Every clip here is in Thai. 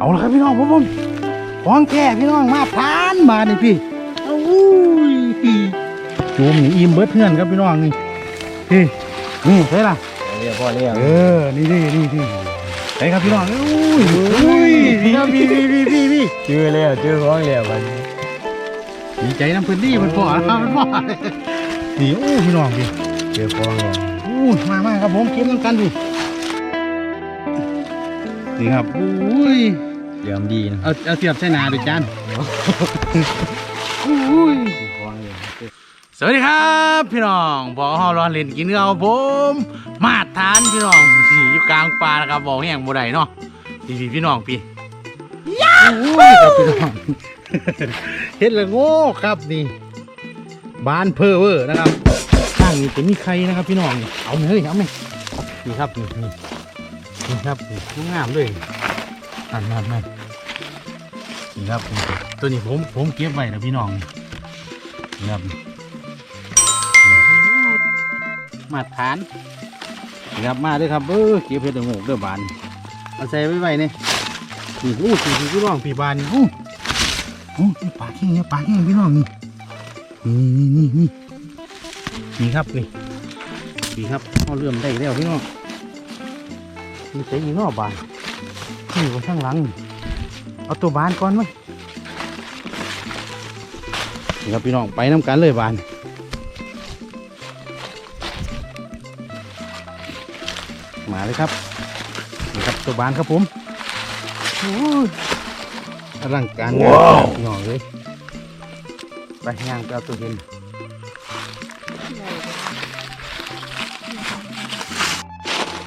เอาละครับพี่น้องผมผมของแก่พี่น้องมาทานมานี่พี่เอาอุ้ยจูมนี่อิ่มเบิดเพื่อนครับพี่น้องนี่พี่นี่ใช่ล่ะเรียกพ่อเรียกเออนี่นี่นี่นี่ไปครับพี่น้องอุ้ยอุ้ยพี่ครับพี่พี่พี่พี่พี่ชื่อเรียกชื่อของเรียกมันดีใจน้ำพื้นที่มันพอครับมันพอนี่อู้พี่น้องพี่ชื่อของเรียกอู้มามาครับผมเก็บน้ำกันพี่นี่ครับอุ้ย เยี่ยมดีนะเอาเอาเสียบใส่หนาดูจานอุ้ยชื่อของเรียกสวัสดีครับพี่น้องบอกเฮารอนเล่นกินเนื้อผม มาทานพี่น้องสี่อยู่กลางป่านะครับบอกแห้งบ่ได้เนาะพี่พี่พี่น้องพี่ย้าครับพี่น้องเฮ็ดละโง่ครับนี่บ้านเพอเวอร์นะครับข้างนี้จะมีใครนะครับ พี่น้องเอาไหมเฮ้ยเอาไหมนี่ครับนี่นี่นี่ครับนี่งามเลยนั่นนั่นนั่น นี่ครับนี่ตัวนี้ผมผมเก็บไว้นะพี่น้องนี่ครับมาทานนี่ครับมาเด้วยครับเออเก็บเห็ดละโงกเด้อบานเอาใส่ไว้ไว้เนี่ยนี่อู้สี่สี่พี่น้องพี่บานนี่อู้อู้นี่ปลาแห้งเนี่ยปลาแห้งพี่น้องนี่นี่นี่นี่นี่ครับนี่นี่ครับเขาเริ่มได้แล้วพี่น้องนี่ใส่อีกเนอกบานนี่ไว้ข้างหลังนี่ เอาตัวบานก่อนไหมนี่ครับพี่น้องไปน้ำกันเลยบานมาเลยครับนี่ครับตัวบานครับผมโอ้ยอลังการงานหน่อยเลยไปย่างไปเอาตัวเห็น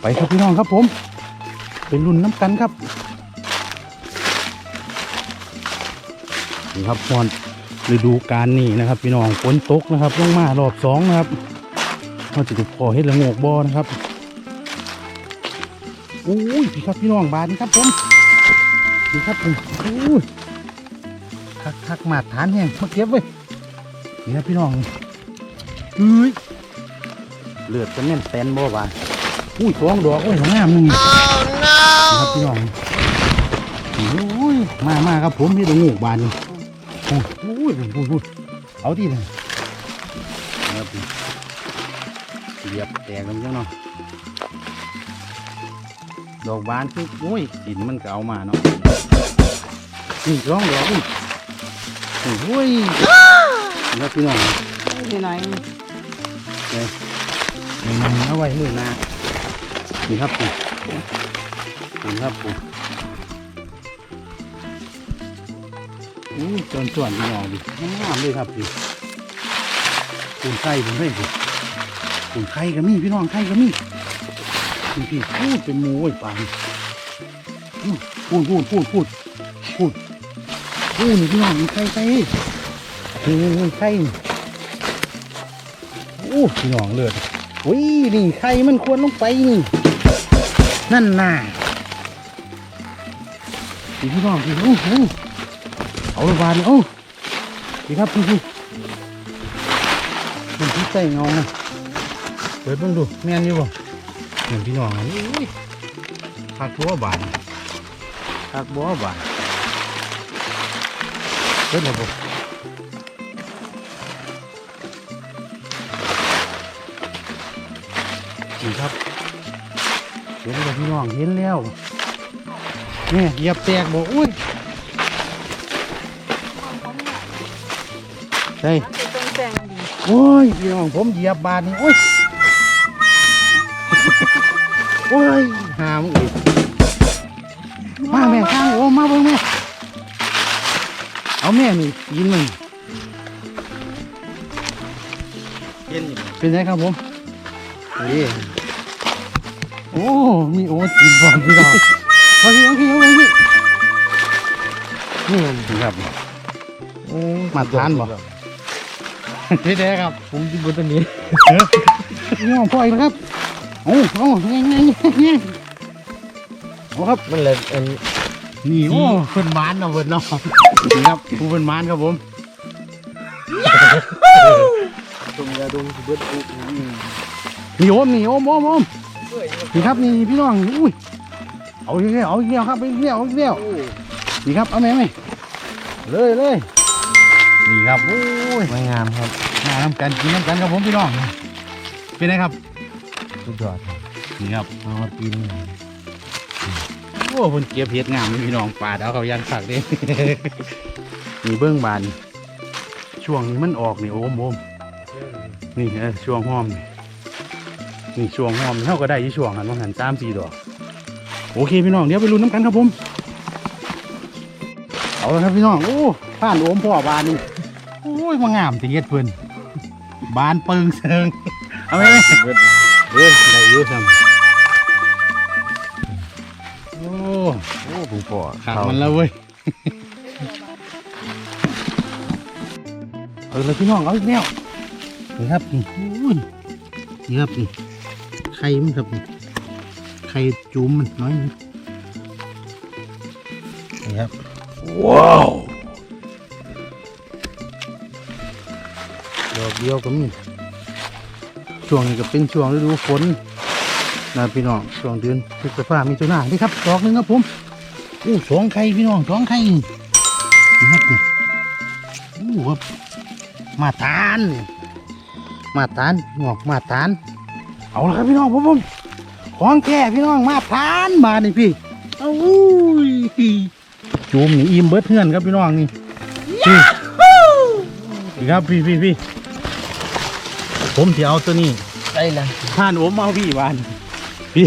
ไปครับพี่น้องครับผม เป็นรุ่นน้ำกันครับ ครับพรฤดูกาลนี่นะครับ พี่น้องฝนตกนะครับลงมารอบสองนะครับเราจะดูพอเฮ็ดละโงกบอนะครับอุ้ยพี่ครับพี่น้องบานนี่ครับผมนี่ครับผมอุ้ยคักคักมาฐานแห้งมาเก็บไว้ยนี่ครับพี่น้องอุ้ยเลือดจะแน่นแตนบ่บานอุ้ยท้องดอกโอ้ยงามหนึงนี่ครับพี่น้องอุ้ยมามาครับผมพี่ตรงงูบานนี่ โอ้ยอุ้ยพูดพูดเอาที่เลยครับเหยียบแตกกันจังเนาะดอกบานคือโอ้ยดินมันก็เอามาเนาะนี่ร้องดอกนี่โอ้ยแล้วพี่น้องที่ไหนมันเอาไว้มือหนานี่ครับปู่นี่ครับปู่ อู้จนส่วนพี่น้องดิงามเลยครับดิปูนไข่ผมด้วยดิปูนไข่ก็มีพี่น้องไข่ก็มีพี่พี่พูดเป็นมูไอ้ปานพูดพูดพูดพูดพูดพูดพี่น้องมีใครใครนี่นี่ใครโอ้พี่น้องเลือดอุ้ยนี่ใครมันควรลงไปนี่นั่นน่ะพี่พี่น้องพี่โอ้โห เอาละบานี่โอ้พี่ครับพี่พี่เป็นที่ใส่เงานะเปิดเบิ่งดูแม่นอยู่บ่เหมือนพี่น้องอันนี้อุ้ยคักตัวบาดคักบัวบานเฮ็ดแล้วบ่นี่ครับเห็นแล้วพี่น้องเห็นแล้วนี่เหยียบแตกบ่อุ้ย ใช่มันจะตรงแจงดีโอ้ยพี่น้องผมเหยียบบาดนี่โอ้ยโอ้ยหามงอีกมาแม่ข้างโอ้มาเบิ่งแม่เอาแม่นี่ยินมันเย็นอยู่เป็นไงครับผมนี่โอ้มีโอ้จีนบอลพี่น้องเอาพี่เอาพี่เอาพี่นี่นี่ครับโอ้มาทานบ่ พี่แดครับผมที่บนต้นนี้นี่น้องพ่ออีกแล้วครับโอ้โอ้ไงไงไงโอ้ครับมันเลยอันนี่โอ้เพิ่นมานเนาะเพิ่นเนาะนี่ครับผู้เพิ่นมานครับผมตรงยาดมเบิดปุ๊บนี่โอมนี่โอมโอมโอมนี่ครับนี่พี่น้องอุ้ยเอาเอาอีกแล้วเอาอีกแล้วครับเอาอีกแล้วเอาอีกแล้วนี่ครับเอาไหมไหมเลยเลย นี่ครับโอ้ยไม่งามครับมาน้ำกันกินน้ำกันครับผมพี่น้องเป็นไงครับสุดยอดครับนี่ครับเอามากินโอ้เพิ่นเก็บเห็ดงามเลยพี่น้องปาดเอาเขายันสักเด้นี่เบื้องบานช่วงนี้มันออกนี่โอมโอมนี่เออช่วงห้อมนี่นี่ช่วงห้อมเท่าก็ได้ที่ช่วงหันว่าหันสามสี่ดอกโอเคพี่น้องเดี๋ยวไปลุ้นน้ำกันครับผมเอาละครับพี่น้องโอ้ผ่านโอมพ่อบานนี่โอ้ ยมางามตีเฮ็ดเพิ่นบานเปิงเซิงเอาไหมเบิดเฮ้ยได้อยุ่ซ้ำโอ้โอ้ผมปอขาดมันแล้วเว้ยเออเลยพี่น้องเอาอีกแล้วนี่ครับนี่นี่ครับนี่ไข่มันครับนี่ไข่จุ่มมันน้อยนี่ครับว้าว เดียวก็มีช่วงนี้ก็เป็นช่วงฤดูฝนนะพี่น้องช่วงเดือนพฤษภามีตุลานี่ครับดอกหนึงครับผมอู้สองไข่พี่น้องสองไข่นี่ครับนี่อู้ครับมาทานมาทานงอกมาทาน เอาละครับพี่น้องผมผมของแก่พี่น้องมาทานมานี่พี่เอาอุ้ยจูมนี่อิ่มเบิดเพื่อนครับพี่น้องนี่พี่นี่ครับพี่พี่พี่ ผมที่เอาตัวนี้ได้ละท่านโอมเอาพี่วานพี่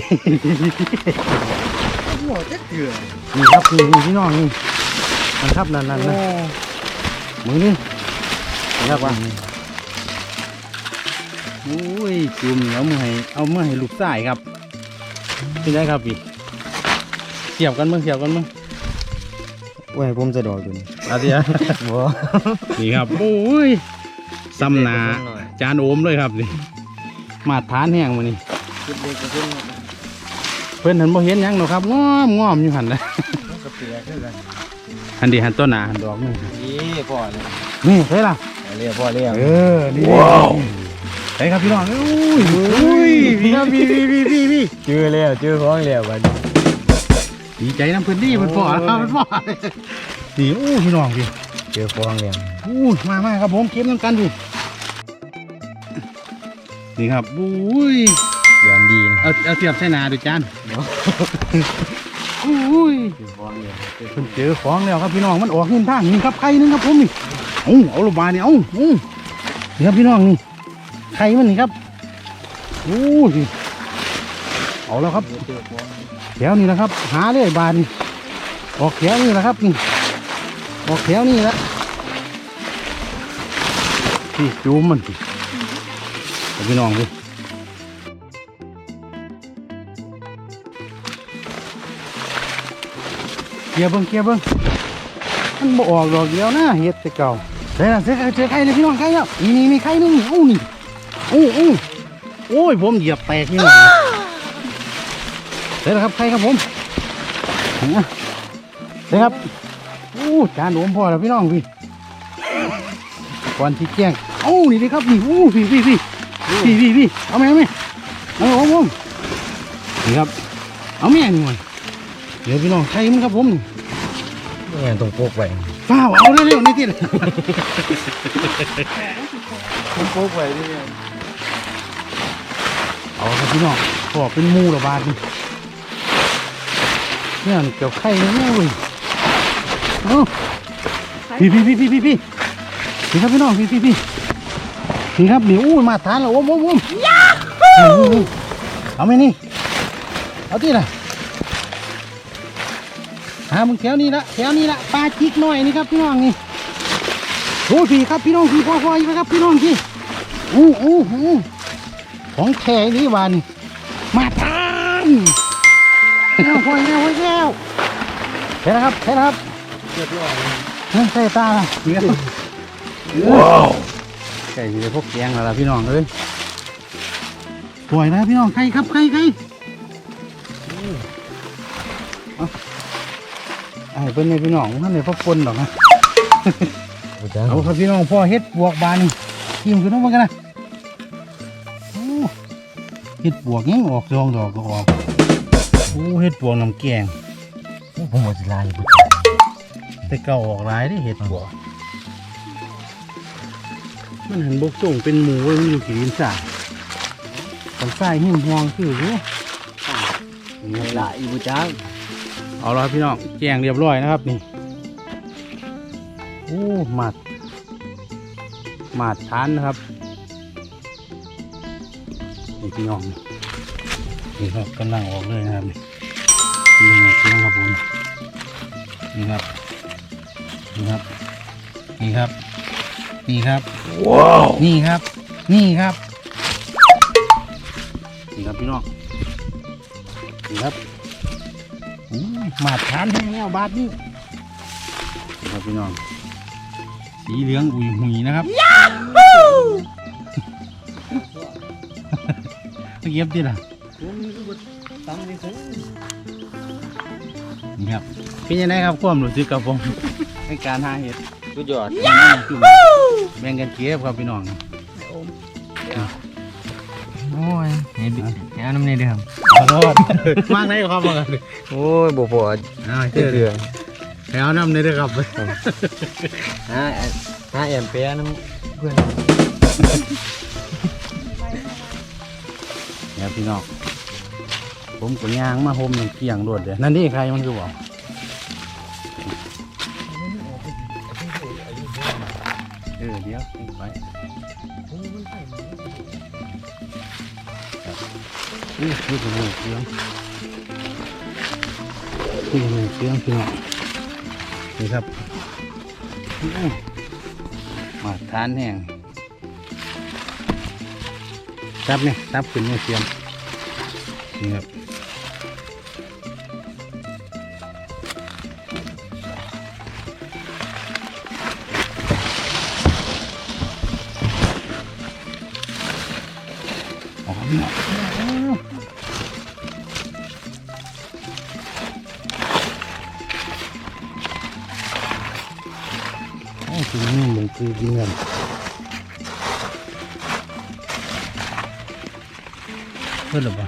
หัวจะเกลือนี่ครับนี่นี่พี่น้องนี่มันครับนั่นนั่นนะมึงนี่นี่ครับว่าโอ้ยจุ่มเอามือให้เอามือให้ลูกสายครับเป็นไงครับพี่เสียบกันมึงเสียบกันมึงไว้ผมจะดอกอยู่นี่อาเดียบ่นี่ครับโอ้ย ซ้ำหนาจานโอมเลยครับนี่มาทานแห้งมานี่คิดเด็กกับเพื่อนเพื่อนหันบ่เห็นหยังหรอกครับง้อมง้อมอยู่หันนะกระเปียกคือกันหันดีหันต้นหนาหันดอกนี่นี่พ่อเลยนี่ใช่ล่ะเรียกพ่อเรียกเออนี่ว้าวไปครับพี่น้องอุ้ยอุ้ยพี่ครับพี่พี่พี่พี่พี่เจอแล้วเจอของแล้วบัดนี้ดีใจน้ำเพื้นที่เพื้นพ่อครับเพื้นพ่อนี่อู้พี่น้องพี่ เจอของแล้วอู้มามาครับผมเก็บน้ำกันดินี่ครับอุ้ยยอมดีนะเอาเอาเสียบใส่นาดูจานอุ้ยเจอของแล้วเพิ่นเจอของแล้วครับพี่น้องมันออกเงินทางนี่ครับไข่นึงครับผมนี่เอาเอาลงมาเนี่ยเอาเอานี่ครับพี่น้องนี่ไข่มันนี่ครับโอ้ยเอาแล้วครับเจอของแถวนี้นะครับ หาเลยบานนี่ออกแถวนี่แหละครับนี่ ออกแถวนี่ละพี่จูมมันพี่เอาพี่น้องพี่เกียร์เบิ้งเกียร์เบิ้งมันบ่ออกดอกเดียวนะเฮ็ดแต่เก่าเฮ้ยเจอเจอไข่เลยพี่น้องไข่แล้วนี่นี่มีไข่นึงอู้นี่อู้อู้โอ้ยผมเหยียบแตกนี่หน่อยเสร็จแล้วครับใครครับผมเสร็จครับ จานหลวมพอแล้วพี่น้องพี่ก่อนที่แจ้งเอ้านี่ดิครับนี่อู้พี่พี่พี่พี่พี่พี่เอาไหมเอาไหมเอาผมผมนี่ครับ เอาแม่นี่หน่อยเดี๋ยวพี่น้องใครมันครับผมนี่นี่ต้องพกไว้เปล่าเอาเร็วๆนี่ติต้องพกไว้นี่เอาครับพี่น้องขอเป็นหมูระบาดนี่เนี่ยเกี่ยวไข่แน่เลย เอาพี่พี่พี่พี่พี่พี่พี่ครับพี่น้องพี่พี่พี่นี่ครับนี่อู้ยมาทานแล้วโอ้มโอ้มโอ้มยาฮูเอาไหมนี่เอาที่ไหนหามึงแถวนี้ละแถวนี้ละปลาจิกหน่อยนี่ครับพี่น้องนี่โอ้ยพี่ครับพี่น้องพี่พ่อพ่ออยู่นะครับพี่น้องพี่อู้อู้อู้ของแท้นี่วานี่มาทานแล้วพอยแล้วพอยแล้วเห็นแล้วครับเห็นแล้วครับ เรียบร้อยเฮ้ยใส่ตาละเดี๋ยวว้าวไก่อยู่พวกแกงแล้วล่ะพี่น้องเลยสวยนะพี่น้องใครครับใครใครเอาไอ้เพิ่นในพี่น้องท่านในพวกคนหรอกนะกูจ้าเอาครับพี่น้องพ่อเฮ็ดบวกบานนี่ทีมคือน้องมันกันนะโอ้เฮ็ดบวกยังออกซองดอกก็ออกโอ้เห็ดปวงน้ำแกงโอ้ผมหมดสิลายบุญ แต่เก่าออกหลายได้เห็ดปวงมันหันบกส่งเป็นหมูแล้วมันอยู่กี่ดินสายกันใส่หิมพวงคืออยู่นี่ละอีบุจังเอาละครับพี่น้องแกงเรียบร้อยนะครับนี่โอ้หมัดหมัดทานนะครับนี่พี่น้องนี่นี่ครับกำลังออกเลยนะครับนี่นี่ไงพี่น้องครับผมนี่ครับ นี่ครับ นี่ครับ นี่ครับ ว้าว นี่ครับ นี่ครับ นี่ครับพี่น้อง นี่ครับอู้ยมาทานให้แล้วบาทนี้ครับพี่น้อง สีเหลืองอุยหุยนะครับเก็บดิล่ะตั้งนี่สินี่ครับเป็นยังไงครับความรู้สึกกับผม ในการหาเห็ดสุดยอดแบ่งกันเก็บครับพี่น้องโอ้ยเห็นเห็นน้ำนี่เด้อครับขอโทษมากได้ครับมากันโอ้ยบ่พออ่าเชื่เชื่ออเดืแถวน้ำนี่ด้วยครับฮะฮะแอมเปียน้ำเพื่อนเนี่ยพี่น้องผมก็ย่างมาโฮมอย่างเกียงรวดเลยนั่นนี่ใครมันคือบอก ออเดี๋ยวไปนี่คือหมูเสียงนี่หมูเสียงพี่น้องนี่ครับมาทานแห้งจับเนี่ยจับขึ้นหมูเสียงนี่ครับ โอ้คือนี่มันคือกินกันเพื่อนหรือเปล่า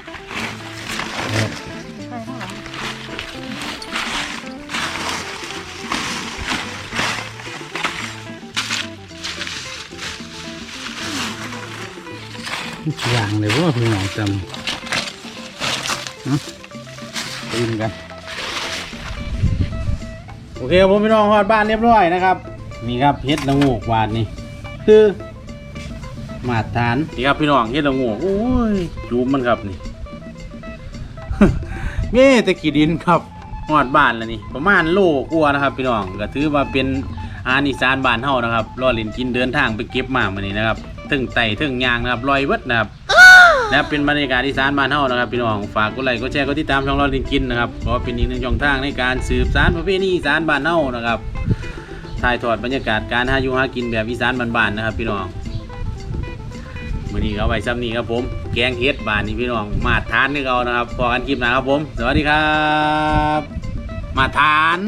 อย่างเลยว่าพี่น้องจำนะกินกัน โอเคครับผมพี่น้องฮอดบ้านเรียบร้อยนะครับ นี่ครับเฮ็ดละโงูกวาดนี่ คือ มาตรฐานนี่ครับพี่น้องเฮ็ดละโงูกโอ้ยจูบมันครับนี่ เม่แต่ขี้ดินครับฮอดบ้านแล้วนี่ ประมาณโลกว่านะครับ พี่น้องก็ถือว่าเป็นอาหารอีสานบ้านเฮานะครับรอเลินกินเดินทางไปเก็บมามื้อนี้นะครับถึงไต่ถึงยางนะครับลอยเบิดนะครับและเป็นบรรยากาศอีสานบ้านเฮานะครับพี่น้องฝากกดไลค์กดแชร์กดติดตามช่องเราลินกินนะครับเพราะว่าเป็นอีกหนึ่งช่องทางในการสืบสานประเพณีอีสานบ้านเฮานะครับ ถ่ายทอดบรรยากาศการหาอยู่หากินแบบอีสานบ้านๆนะครับ พี่น้องมื้อนี้เอาไว้ซ้ำนี้ครับผม แกงเฮ็ดบ้านนี่พี่น้อง มาทานนี่เอานะครับพอกันคลิปนะครับผม สวัสดีครับ มาทาน